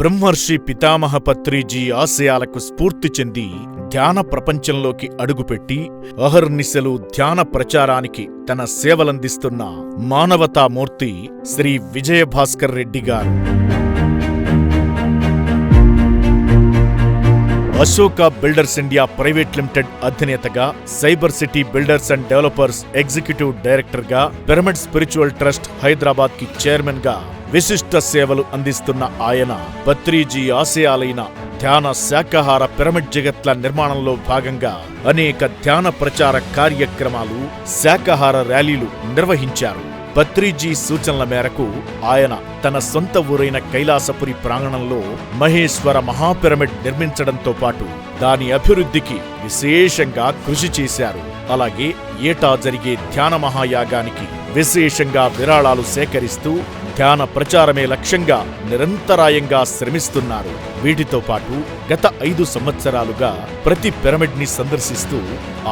బ్రహ్మర్షి పితామహ పత్రిజీ ఆశయాలకు స్ఫూర్తి చెంది ధ్యాన ప్రపంచంలోకి అడుగుపెట్టి అహర్నిశలు ధ్యాన ప్రచారానికి తన సేవలందిస్తున్న మానవతామూర్తి Shri Vijayabhaskar Reddy garu. Ashoka builders India private limited అధినేతగా cyber city builders and developers executive డైరెక్టర్గా పిరమిడ్ స్పిరిచువల్ ట్రస్ట్ హైదరాబాద్కి చైర్మన్గా విశిష్ట సేవలు అందిస్తున్న ఆయన పత్రిజీ ఆశయాలైన ధ్యాన శాకాహార పిరమిడ్ జగత్ల నిర్మాణంలో భాగంగా అనేక ధ్యాన ప్రచార కార్యక్రమాలు శాకాహార ర్యాలీలు నిర్వహించారు. పత్రిజీ సూచనల మేరకు ఆయన తన సొంత ఊరైన కైలాసపురి ప్రాంగణంలో మహేశ్వర మహాపిరమిడ్ నిర్మించడంతో పాటు దాని అభివృద్ధికి విశేషంగా కృషి చేశారు. అలాగే ఏటా జరిగే ధ్యాన మహాయాగానికి విశేషంగా విరాళాలు సేకరిస్తూ ధ్యాన ప్రచారమే లక్ష్యంగా నిరంతరాయంగా శ్రమిస్తున్నారు. వీటితో పాటు గత ఐదు సంవత్సరాలుగా ప్రతి పిరమిడ్ని సందర్శిస్తూ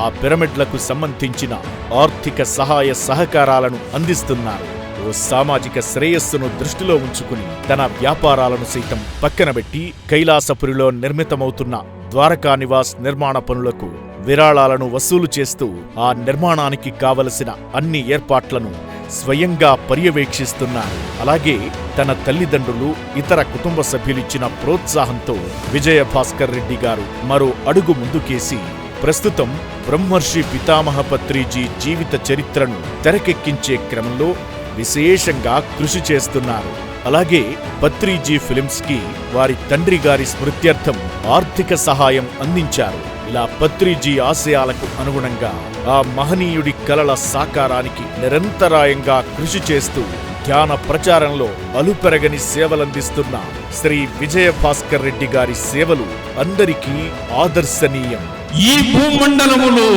ఆ పిరమిడ్లకు సంబంధించిన ఆర్థిక సహాయ సహకారాలను అందిస్తున్నారు. ఓ సామాజిక శ్రేయస్సును దృష్టిలో ఉంచుకుని తన వ్యాపారాలను సైతం పక్కనబెట్టి కైలాసపురిలో నిర్మితమవుతున్న ద్వారకా నివాస్ నిర్మాణ పనులకు విరాళాలను వసూలు చేస్తూ ఆ నిర్మాణానికి కావలసిన అన్ని ఏర్పాట్లను స్వయంగా పర్యవేక్షిస్తున్నారు అలాగే తన తల్లిదండ్రులు ఇతర కుటుంబ సభ్యులిచ్చిన ప్రోత్సాహంతో విజయ భాస్కర్ రెడ్డి గారు మరో అడుగు ముందుకేసి ప్రస్తుతం బ్రహ్మర్షి పితామహపత్రిజీ జీవిత చరిత్రను తెరకెక్కించే క్రమంలో విశేషంగా కృషి చేస్తున్నారు. అలాగే పత్రిజీ ఫిలిమ్స్కి వారి తండ్రి గారి స్మృత్యర్థం ఆర్థిక సహాయం అందించారు. ఇలా పత్రిజీ ఆశయాలకు అనుగుణంగా ఆ మహనీయుడి కలల సాకారానికి నిరంతరాయంగా కృషి చేస్తూ ధ్యాన ప్రచారంలో అలుపెరగని సేవలందిస్తున్న శ్రీ విజయ భాస్కర్ రెడ్డి గారి సేవలు అందరికీ ఆదర్శనీయం. ఈ భూమండలములో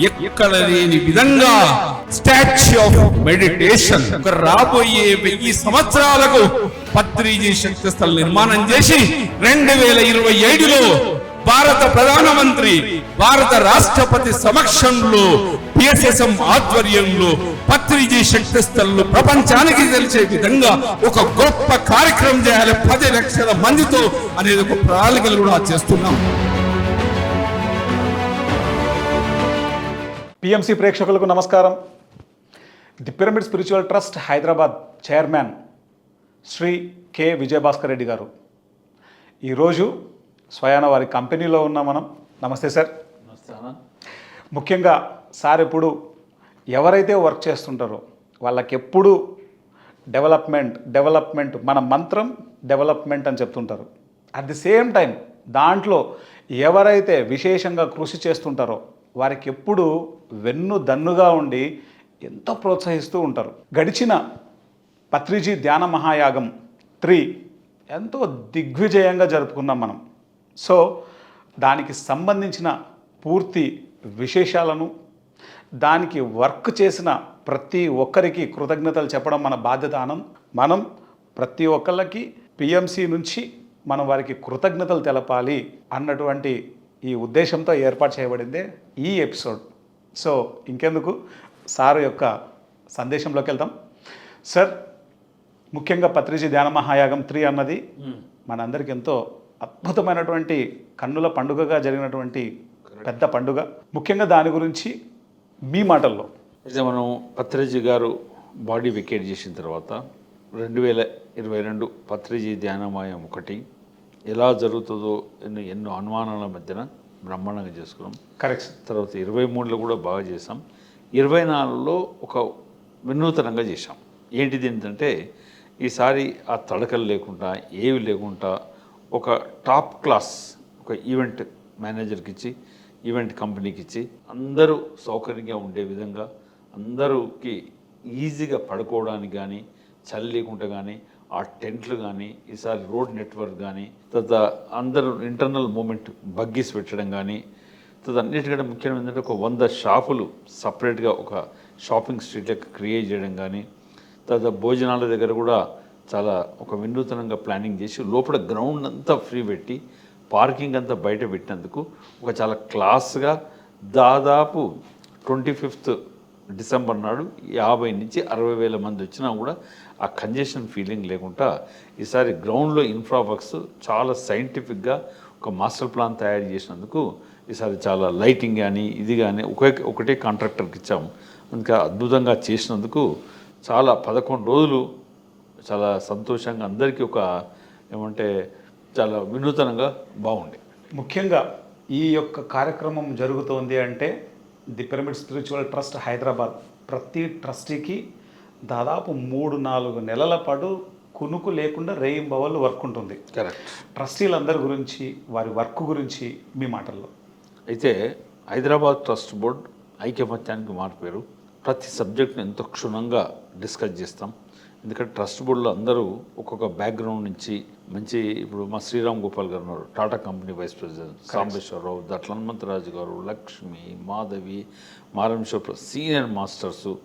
ఎక్కడ లేని విధంగా స్టాచ్యూ ఆఫ్ మెడిటేషన్ ఒక రాబోయే వెయ్యి సంవత్సరాలకు పత్రిజీ శక్తి స్థల నిర్మాణం చేసి రెండు వేల ఇరవై ఏడులో భారత ప్రధానమంత్రి భారత రాష్ట్రపతి సమక్షంలో పిఎస్ఎస్ఎం ఆధ్వర్యంలో పత్రిజీ శక్తి ప్రపంచానికి తెలిసే విధంగా ఒక గొప్ప కార్యక్రమం చేయాలి. పది లక్షల మందితో అనేది ఒక ప్రణాళికలు కూడా చేస్తున్నాం. పిఎంసి ప్రేక్షకులకు నమస్కారం. The pyramid spiritual trust Hyderabad chairman Shri K Vijayabhaskar Reddy garu. ఈరోజు స్వయాన వారి కంపెనీలో ఉన్న మనం. నమస్తే సార్. ముఖ్యంగా సార్ ఇప్పుడు ఎవరైతే వర్క్ చేస్తుంటారో వాళ్ళకి ఎప్పుడు డెవలప్మెంట్ డెవలప్మెంట్ మన మంత్రం డెవలప్మెంట్ అని చెప్తుంటారు. అట్ ది సేమ్ టైం దాంట్లో ఎవరైతే విశేషంగా కృషి చేస్తుంటారో వారికి ఎప్పుడు వెన్ను దన్నుగా ఉండి ఎంతో ప్రోత్సహిస్తూ ఉంటారు. గడిచిన పత్రిజీ ధ్యాన మహాయాగం త్రీ ఎంతో దిగ్విజయంగా జరుపుకున్నాం మనం. సో దానికి సంబంధించిన పూర్తి విశేషాలను దానికి వర్క్ చేసిన ప్రతి ఒక్కరికి కృతజ్ఞతలు చెప్పడం మన బాధ్యత అనం. మనం ప్రతి ఒక్కళ్ళకి పిఎంసి నుంచి మనం వారికి కృతజ్ఞతలు తెలపాలి అన్నటువంటి ఈ ఉద్దేశంతో ఏర్పాటు చేయబడిందే ఈ ఎపిసోడ్. సో ఇంకెందుకు? సార్ యొక్క సందేశంలోకి వెళ్తాం సార్ ముఖ్యంగా పత్రిజీ ధ్యాన మహాయాగం త్రీ అన్నది మనందరికి ఎంతో అద్భుతమైనటువంటి కన్నుల పండుగగా జరిగినటువంటి పెద్ద పండుగ. ముఖ్యంగా దాని గురించి మీ మాటల్లో. అయితే మనం పత్రిజీ గారు బాడీ వెకేట్ చేసిన తర్వాత రెండు వేల ఇరవై రెండు పత్రిజీ ధ్యానమాయం ఒకటి ఎలా జరుగుతుందో ఎన్నో ఎన్నో అనుమానాల మధ్యన బ్రహ్మాండంగా చేసుకున్నాం. కరెక్ట్ తర్వాత ఇరవై మూడులో కూడా బాగా చేసాం ఇరవై నాలుగులో ఒక వినూతనంగా చేశాం. ఏంటిది ఏంటంటే ఈసారి ఆ తడకలు లేకుండా ఏవి లేకుండా ఒక టాప్ క్లాస్ ఒక ఈవెంట్ మేనేజర్కి ఇచ్చి ఈవెంట్ కంపెనీకి ఇచ్చి అందరూ సౌకర్యంగా ఉండే విధంగా అందరూకి ఈజీగా పడుకోవడానికి కానీ చలి లేకుండా కానీ ఆ టెంట్లు కానీ ఈసారి రోడ్ నెట్వర్క్ కానీ తర్వాత అందరూ ఇంటర్నల్ మూమెంట్ బగ్గీస్ పెట్టడం కానీ తర్వాత అన్నిటికంటే ముఖ్యం ఏంటంటే ఒక వంద షాపులు సపరేట్గా ఒక షాపింగ్ స్ట్రీట్ లెక్క క్రియేట్ చేయడం కానీ తర్వాత భోజనాల దగ్గర కూడా చాలా ఒక వినూతనంగా ప్లానింగ్ చేసి లోపల గ్రౌండ్ అంతా ఫ్రీ పెట్టి పార్కింగ్ అంతా బయట పెట్టినందుకు ఒక చాలా క్లాస్గా దాదాపు ట్వంటీ ఫిఫ్త్ డిసెంబర్ నాడు యాభై నుంచి అరవై వేల మంది వచ్చినా కూడా ఆ కంజెషన్ ఫీలింగ్ లేకుండా ఈసారి గ్రౌండ్లో ఇన్ఫ్రాబక్స్ చాలా సైంటిఫిక్గా ఒక మాస్టర్ ప్లాన్ తయారు చేసినందుకు ఈసారి చాలా లైటింగ్ కానీ ఇది కానీ ఒకే ఒకటే కాంట్రాక్టర్కి ఇచ్చాము. అందుకే అద్భుతంగా చేసినందుకు చాలా పదకొండు రోజులు చాలా సంతోషంగా అందరికీ ఒక ఏమంటే చాలా వినూతనంగా బాగుండే ముఖ్యంగా ఈ యొక్క కార్యక్రమం జరుగుతోంది అంటే the pyramid spiritual trust Hyderabad. ప్రతి ట్రస్టీకి దాదాపు మూడు నాలుగు నెలల పాటు కునుకు లేకుండా రేయింబవళ్ళు వర్క్ ఉంటుంది. కరెక్ట్. ట్రస్టీలందరి గురించి వారి వర్క్ గురించి మీ మాటల్లో. అయితే హైదరాబాద్ ట్రస్ట్ బోర్డ్ ఐక్యమత్యానికి మారిపోయారు ప్రతి సబ్జెక్ట్ని ఎంతో క్షుణ్ణంగా డిస్కస్ చేస్తాం. ఎందుకంటే ట్రస్ట్ బోర్డులో అందరూ ఒక్కొక్క బ్యాక్గ్రౌండ్ నుంచి మంచి ఇప్పుడు మా శ్రీరామ్ గోపాల్ గారు ఉన్నారు Tata company vice president Sambeswararao Datla Hanumantharaju garu Lakshmi Madhavi మారంశ్వర senior masters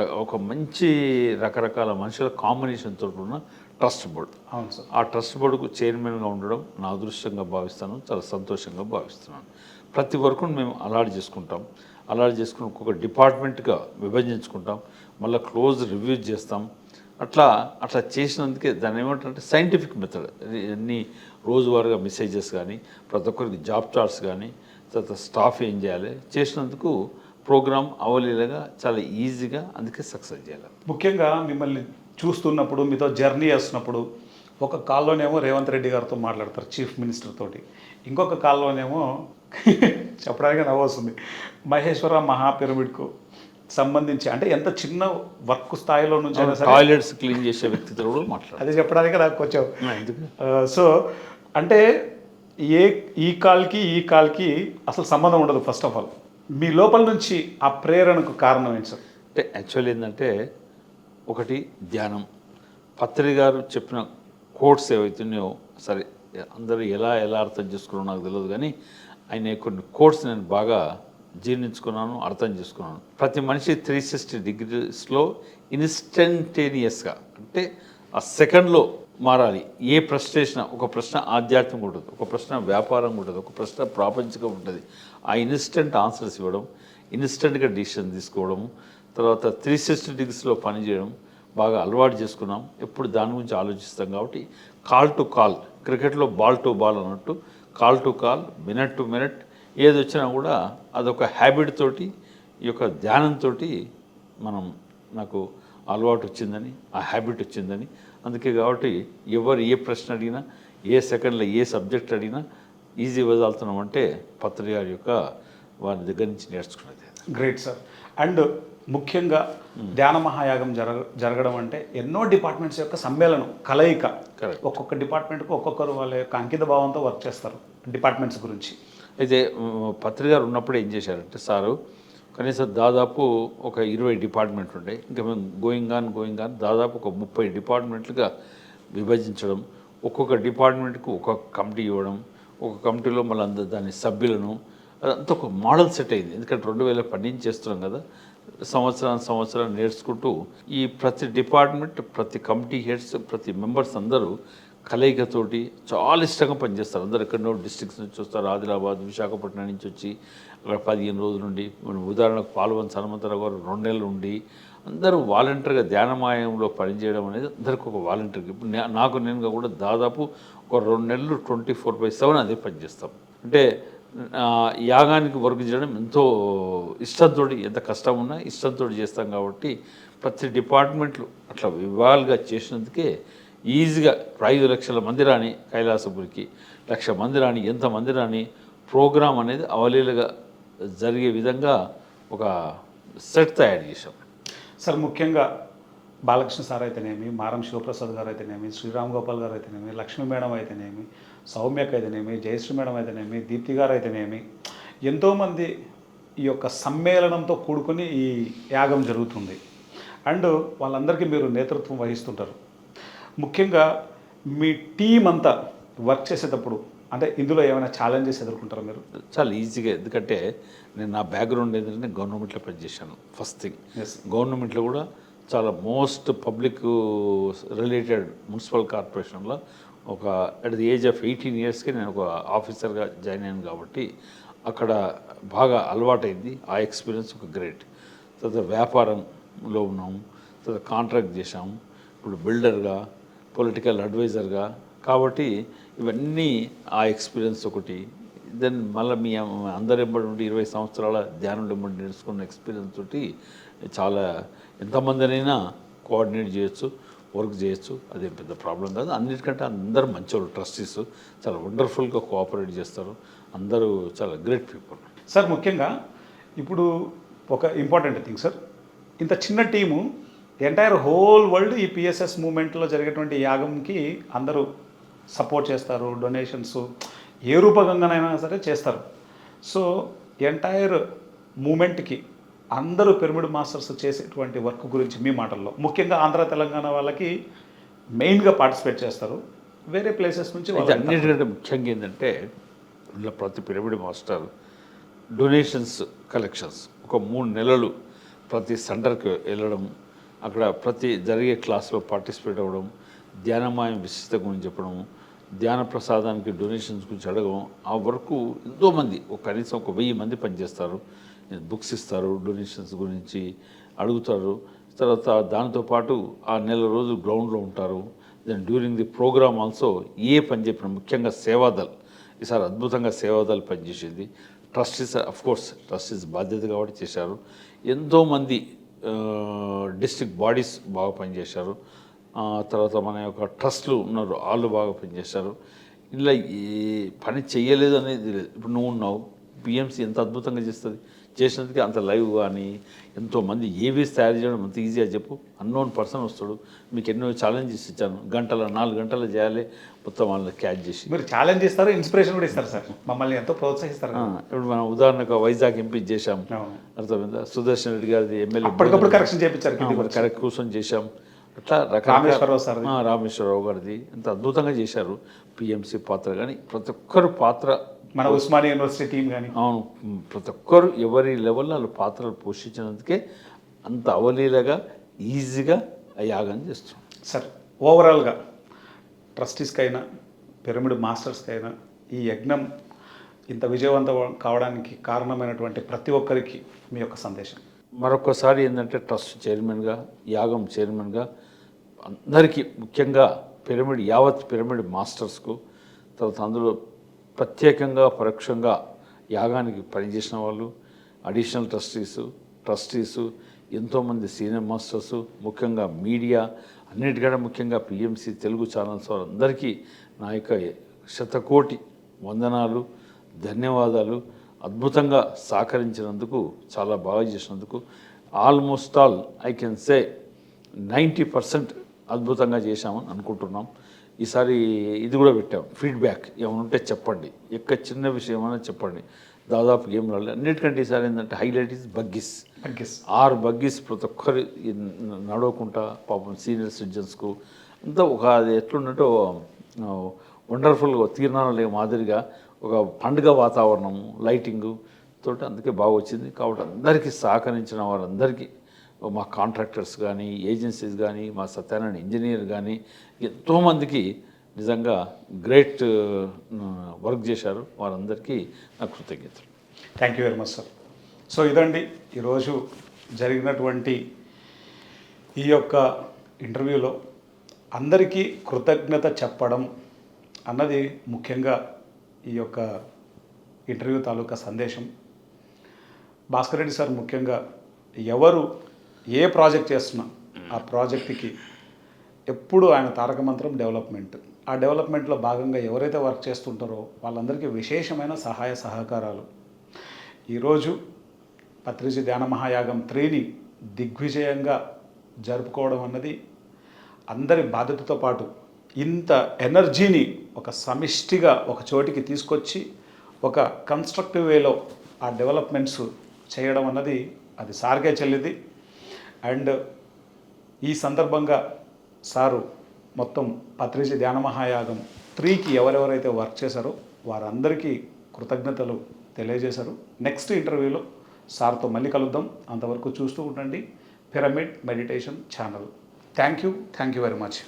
ఒక మంచి రకరకాల మనుషుల కాంబినేషన్ తోటి ఉన్న ట్రస్ట్ బోర్డు అవును సార్. ఆ ట్రస్ట్ బోర్డుకు చైర్మన్గా ఉండడం నా అదృష్టంగా భావిస్తాను చాలా సంతోషంగా భావిస్తున్నాను. ప్రతి వర్కును మేము అలాట్ చేసుకుంటాం. అలాట్ చేసుకుని ఒక్కొక్క డిపార్ట్మెంట్గా విభజించుకుంటాం. మళ్ళీ క్లోజ్ రివ్యూ చేస్తాం. అట్లా అట్లా చేసినందుకే దాన్ని ఏమంటారంటే సైంటిఫిక్ మెథడ్ అన్ని రోజువారీగా మెసేజెస్ కానీ ప్రతి ఒక్కరికి జాబ్ చార్ట్స్ కానీ తర్వాత స్టాఫ్ ఏం చేయాలి చేసినందుకు ప్రోగ్రామ్ అవలీలగా చాలా ఈజీగా అందుకే సక్సెస్ చేయాలి. ముఖ్యంగా మిమ్మల్ని చూస్తున్నప్పుడు మీతో జర్నీ చేస్తున్నప్పుడు ఒక కాల్లోనేమో రేవంత్ రెడ్డి గారితో మాట్లాడతారు చీఫ్ మినిస్టర్ తోటి. ఇంకొక కాల్లోనేమో చెప్పడానికి నవ్వు మహేశ్వర మహాపిరమిడ్కు సంబంధించి అంటే ఎంత చిన్న వర్క్ స్థాయిలో నుంచి అయినా సరే టాయిలెట్స్ క్లీన్ చేసే వ్యక్తితో కూడా మాట్లాడాలి అది చెప్పడానికి నాకు కొంచెం సో అంటే ఏ ఈ కాల్కి ఈ కాల్కి అసలు సంబంధం ఉండదు ఫస్ట్ ఆఫ్ ఆల్. మీ లోపల నుంచి ఆ ప్రేరణకు కారణం ఏంటి సార్? అంటే యాక్చువల్ ఏంటంటే ఒకటి ధ్యానం. పత్రి గారు చెప్పిన కోట్స్ ఏవైతున్నాయో సరే అందరూ ఎలా ఎలా అర్థం చేసుకున్నారో నాకు తెలియదు కానీ ఆయన కొన్ని కోట్స్ నేను బాగా జీర్ణించుకున్నాను అర్థం చేసుకున్నాను. ప్రతి మనిషి త్రీ సిక్స్టీ డిగ్రీస్లో ఇన్స్టంటేనియస్గా అంటే ఆ సెకండ్లో మారాలి. ఏ ప్రశ్న ఒక ప్రశ్న ఆధ్యాత్మిక ఉంటుంది ఒక ప్రశ్న వ్యాపారం ఉంటుంది ఒక ప్రశ్న ప్రాపంచికం ఉంటుంది. ఆ ఇన్స్టెంట్ ఆన్సర్స్ ఇవ్వడం ఇన్స్టెంట్గా డిసిషన్ తీసుకోవడం తర్వాత త్రీ సిక్స్టీ డిగ్రీస్లో పనిచేయడం బాగా అలవాటు చేసుకున్నాం. ఎప్పుడు దాని గురించి ఆలోచిస్తాం కాబట్టి కాల్ టు కాల్ క్రికెట్లో బాల్ టు బాల్ అన్నట్టు call to call minute to minute ఏది వచ్చినా కూడా అదొక హ్యాబిట్ తోటి ఈ యొక్క ధ్యానంతో మనం నాకు అలవాటు వచ్చిందని ఆ హ్యాబిట్ వచ్చిందని. అందుకే కాబట్టి ఎవరు ఏ ప్రశ్న అడిగినా ఏ సెకండ్లో ఏ సబ్జెక్ట్ అడిగినా ఈజీ వదులుతున్నామంటే పత్రి గారి యొక్క వారి దగ్గర నుంచి నేర్చుకున్నది గ్రేట్ సార్ అండ్ ముఖ్యంగా ధ్యాన మహాయాగం జరగ జరగడం అంటే ఎన్నో డిపార్ట్మెంట్స్ యొక్క సమ్మేళనం కలయిక. ఒక్కొక్క డిపార్ట్మెంట్కి ఒక్కొక్కరు వాళ్ళ యొక్క అంకిత భావంతో వర్క్ చేస్తారు డిపార్ట్మెంట్స్ గురించి. అయితే పత్రికారు పత్రి గారు ఉన్నప్పుడు ఏం చేశారంటే సారు కనీసం దాదాపు ఒక ఇరవై డిపార్ట్మెంట్ ఉండే ఇంకా మేము గోయింగ్ ఆన్ గోయింగ్ ఆన్ దాదాపు ఒక ముప్పై డిపార్ట్మెంట్లుగా విభజించడం ఒక్కొక్క డిపార్ట్మెంట్కి ఒక్కొక్క కమిటీ ఇవ్వడం ఒక కమిటీలో మళ్ళీ అందరు దాని సభ్యులను అదంతా ఒక మోడల్ సెట్ అయింది. ఎందుకంటే రెండు వేల పన్నెండు చేస్తున్నాం కదా సంవత్సరాన్ని సంవత్సరాన్ని నేర్చుకుంటూ ఈ ప్రతి డిపార్ట్మెంట్ ప్రతి కమిటీ హెడ్స్ ప్రతి మెంబర్స్ అందరూ కలయికతోటి చాలా ఇష్టంగా పనిచేస్తారు. అందరు ఎక్కడో డిస్ట్రిక్ట్స్ నుంచి వస్తారు. ఆదిలాబాద్ విశాఖపట్నం నుంచి వచ్చి అక్కడ పదిహేను రోజులు నుండి మనం ఉదాహరణకు పాల్వన్ హనుమంతరావు గారు రెండు నెలలు ఉండి అందరూ వాలంటీర్గా ధ్యానమాయంలో పనిచేయడం అనేది అందరికీ ఒక వాలంటీర్గా. ఇప్పుడు నాకు నేను కూడా దాదాపు ఒక రెండు నెలలు ట్వంటీ ఫోర్ బై సెవెన్ అదే పనిచేస్తాం అంటే యాగానికి వర్క్ చేయడం ఎంతో ఇష్టంతో ఎంత కష్టం ఉన్నా ఇష్టంతో చేస్తాం కాబట్టి ప్రతి డిపార్ట్మెంట్లు అట్లా విభాగాలుగా చేసినందుకే ఈజీగా ఐదు లక్షల మంది రాని కైలాసపురికి లక్ష మంది రాని ఎంత మంది రాని అనేది అవలీలగా జరిగే విధంగా ఒక సెట్ తయారు చేశాం. సార్ ముఖ్యంగా బాలకృష్ణ సార్ అయితేనేమి మారం శివప్రసాద్ గారు అయితేనేమి శ్రీరామ్ గోపాల్ గారు అయితేనేమి లక్ష్మీ మేడం అయితేనేమి సౌమ్యక్ అయితేనేమి జయశ్రీ మేడం అయితేనేమి దీప్తి గారు అయితేనేమి ఎంతోమంది ఈ యొక్క సమ్మేళనంతో కూడుకొని ఈ యాగం జరుగుతుంది. అండ్ వాళ్ళందరికీ మీరు నేతృత్వం వహిస్తుంటారు. ముఖ్యంగా మీ టీం అంతా వర్క్ చేసేటప్పుడు అంటే ఇందులో ఏమైనా ఛాలెంజెస్ ఎదుర్కొంటారా మీరు? చాలా ఈజీగా ఎందుకంటే నేను నా బ్యాక్గ్రౌండ్ ఏంటంటే గవర్నమెంట్లో పనిచేశాను ఫస్ట్ థింగ్. గవర్నమెంట్లో కూడా చాలా మోస్ట్ పబ్లిక్ రిలేటెడ్ మున్సిపల్ కార్పొరేషన్లో ఒక at the age of eighteen ఇయర్స్కి నేను ఒక ఆఫీసర్గా జాయిన్ అయ్యాను కాబట్టి అక్కడ బాగా అలవాటైంది. ఆ ఎక్స్పీరియన్స్ ఒక గ్రేట్ తర్వాత వ్యాపారంలో ఉన్నాము తర్వాత కాంట్రాక్ట్ చేశాము. ఇప్పుడు బిల్డర్గా పొలిటికల్ అడ్వైజర్గా కాబట్టి ఇవన్నీ ఆ ఎక్స్పీరియన్స్ ఒకటి. దెన్ మళ్ళీ మీ అందరి ఎంబడి ఇరవై సంవత్సరాల ధ్యానం ఎంబడి నేర్చుకున్న ఎక్స్పీరియన్స్ తోటి చాలా ఎంతమందినైనా కోఆర్డినేట్ చేయొచ్చు వర్క్ చేయొచ్చు. అదేం పెద్ద ప్రాబ్లం కాదు. అన్నిటికంటే అందరూ మంచివాళ్ళు ట్రస్టీస్ చాలా వండర్ఫుల్గా కోఆపరేట్ చేస్తారు. అందరూ చాలా గ్రేట్ పీపుల్ సార్ ముఖ్యంగా ఇప్పుడు ఒక ఇంపార్టెంట్ థింగ్ సార్ ఇంత చిన్న టీము ఎంటైర్ హోల్ వరల్డ్ ఈ పిఎస్ఎస్ మూమెంట్లో జరిగేటువంటి యాగంకి అందరూ సపోర్ట్ చేస్తారు డొనేషన్స్ ఏ రూపకంగానైనా సరే చేస్తారు సో ఎంటైర్ మూమెంట్కి అందరూ పిరమిడ్ మాస్టర్స్ చేసేటువంటి వర్క్ గురించి మీ మాటల్లో ముఖ్యంగా ఆంధ్ర తెలంగాణ వాళ్ళకి మెయిన్గా పార్టిసిపేట్ చేస్తారు వేరే ప్లేసెస్ నుంచి. అన్నిటికంటే ముఖ్యంగా ఏంటంటే ఇలా ప్రతి పిరమిడ్ మాస్టర్ డొనేషన్స్ కలెక్షన్స్ ఒక మూడు నెలలు ప్రతి సెంటర్కి వెళ్ళడం అక్కడ ప్రతి జరిగే క్లాస్లో పార్టిసిపేట్ అవ్వడం ధ్యానమాయం విశిష్టత గురించి చెప్పడం ధ్యాన ప్రసాదానికి డొనేషన్స్ గురించి అడగడం ఆ వరకు ఎంతోమంది ఒక కనీసం ఒక వెయ్యి మంది పనిచేస్తారు. బుక్స్ ఇస్తారు డొనేషన్స్ గురించి అడుగుతారు. తర్వాత దాంతోపాటు ఆ నెల రోజులు గ్రౌండ్లో ఉంటారు. Then during the programme also ఏ పని చెప్పిన ముఖ్యంగా సేవాదల్ ఈసారి అద్భుతంగా సేవాదల్ పనిచేసింది. ట్రస్టీస్ అఫ్ కోర్స్ ట్రస్టీస్ బాధ్యత కాబట్టి చేశారు. ఎంతోమంది డిస్టిక్ బాడీస్ బాగా పనిచేశారు. తర్వాత మన యొక్క ట్రస్ట్లు ఉన్నారు వాళ్ళు బాగా పనిచేశారు. ఇలా ఏ పని చేయలేదు అనేది లేదు. ఇప్పుడు నువ్వు ఉన్నావు బిఎంసి ఎంత అద్భుతంగా చేస్తుంది. చేసినందుకే అంత లైవ్ కానీ ఎంతోమంది ఏవీస్ తయారు చేయడం అంత ఈజీగా చెప్పు. అన్నోన్ పర్సన్ వస్తాడు. మీకు ఎన్నో ఛాలెంజెస్ ఇచ్చాను. గంటల నాలుగు గంటలు చేయాలి. మొత్తం వాళ్ళని క్యాచ్ చేసి. మీరు ఛాలెంజ్ ఇస్తారు ఇన్స్పిరేషన్ కూడా ఇస్తారు సార్. మమ్మల్ని ఎంతో ప్రోత్సహిస్తారు. ఇప్పుడు మనం ఉదాహరణకు వైజాగ్ ఎంపీ చేశాం. అర్థమైందా? సుదర్శన్ రెడ్డి గారిది ఎమ్మెల్యే అప్పటికప్పుడు కరెక్షన్ చేయించారు. కరెక్ట్ కూర్చొని చేశాం. అట్లా రామేశ్వరరావు సార్ది. ఆ, రామేశ్వరరావు గారిది. ఎంత అద్భుతంగా చేశారు. పిఎంసి పాత్ర. కానీ ప్రతి ఒక్కరు పాత్ర మన ఉస్మానియా యూనివర్సిటీ టీం కానీ అవును. ప్రతి ఒక్కరు ఎవరి లెవెల్లో వాళ్ళు పాత్రలు పోషించినందుకే అంత అవలీలగా ఈజీగా ఆ యాగం చేస్తున్నాం. సార్ ఓవరాల్గా ట్రస్టీస్కి అయినా పిరమిడ్ మాస్టర్స్కి అయినా ఈ యజ్ఞం ఇంత విజయవంతం కావడానికి కారణమైనటువంటి ప్రతి ఒక్కరికి మీ యొక్క సందేశం. మరొకసారి ఏంటంటే ట్రస్ట్ చైర్మన్గా యాగం చైర్మన్గా అందరికీ ముఖ్యంగా పిరమిడ్ యావత్ పిరమిడ్ మాస్టర్స్కు తర్వాత అందులో ప్రత్యేకంగా పరోక్షంగా యాగానికి పనిచేసిన వాళ్ళు అడిషనల్ ట్రస్టీసు ట్రస్టీసు ఎంతోమంది సీనియర్ మాస్టర్సు ముఖ్యంగా మీడియా అన్నిటికంటే ముఖ్యంగా పిఎంసి తెలుగు ఛానల్స్ వాళ్ళందరికీ నా యొక్క శతకోటి వందనాలు ధన్యవాదాలు. అద్భుతంగా సహకరించినందుకు చాలా బాగా చేసినందుకు almost all I can say ninety percent అద్భుతంగా చేశామని అనుకుంటున్నాం. ఈసారి ఇది కూడా పెట్టాం. ఫీడ్బ్యాక్ ఏమైనా ఉంటే చెప్పండి. ఎక్క చిన్న విషయం ఏమైనా చెప్పండి. దాదాపు ఏం రాలేదు అన్నిటికంటే ఈసారి ఏంటంటే హైలైట్ ఇస్ బగ్గీస్ బగ్గీస్ ఆరు బగ్గీస్ ప్రతి ఒక్కరు నడవకుండా పాపం సీనియర్ సిటిజన్స్కు అంతా ఒక అది ఎట్లున్నట్టు వండర్ఫుల్గా తీర్మానాలు మాదిరిగా ఒక పండుగ వాతావరణము లైటింగు తోటి అందుకే బాగా వచ్చింది కాబట్టి అందరికీ సహకరించిన వారందరికీ మా కాంట్రాక్టర్స్ కానీ ఏజెన్సీస్ కానీ మా సత్యనారాయణ ఇంజనీర్ కానీ ఎంతోమందికి నిజంగా గ్రేట్ వర్క్ చేశారు. వారందరికీ నా కృతజ్ఞతలు. Thank you very much sir so ఇదండి ఈరోజు జరిగినటువంటి ఈ యొక్క ఇంటర్వ్యూలో అందరికీ కృతజ్ఞత చెప్పడం అన్నది ముఖ్యంగా ఈ యొక్క ఇంటర్వ్యూ తాలూకా సందేశం. భాస్కర్ రెడ్డి సార్ ముఖ్యంగా ఎవరు ఏ ప్రాజెక్ట్ చేస్తున్నా ఆ ప్రాజెక్ట్కి ఎప్పుడు ఆయన తారక మంత్రం డెవలప్మెంట్. ఆ డెవలప్మెంట్లో భాగంగా ఎవరైతే వర్క్ చేస్తుంటారో వాళ్ళందరికీ విశేషమైన సహాయ సహకారాలు. ఈరోజు పత్రిజి ధ్యాన మహాయాగం త్రీని దిగ్విజయంగా జరుపుకోవడం అన్నది అందరి బాధ్యతతో పాటు ఇంత ఎనర్జీని ఒక సమిష్టిగా ఒక చోటికి తీసుకొచ్చి ఒక కన్స్ట్రక్టివ్ వేలో ఆ డెవలప్మెంట్స్ చేయడం అన్నది అది సార్గే చెల్లిది. అండ్ ఈ సందర్భంగా సారు మొత్తం పత్రిజి ధ్యాన మహాయాగం త్రీకి ఎవరెవరైతే వర్క్ చేశారో వారందరికీ కృతజ్ఞతలు తెలియజేశారు. నెక్స్ట్ ఇంటర్వ్యూలో సార్తో మళ్ళీ కలుద్దాం. అంతవరకు చూస్తూ ఉండండి. Pyramid meditation channel thank you thank you very much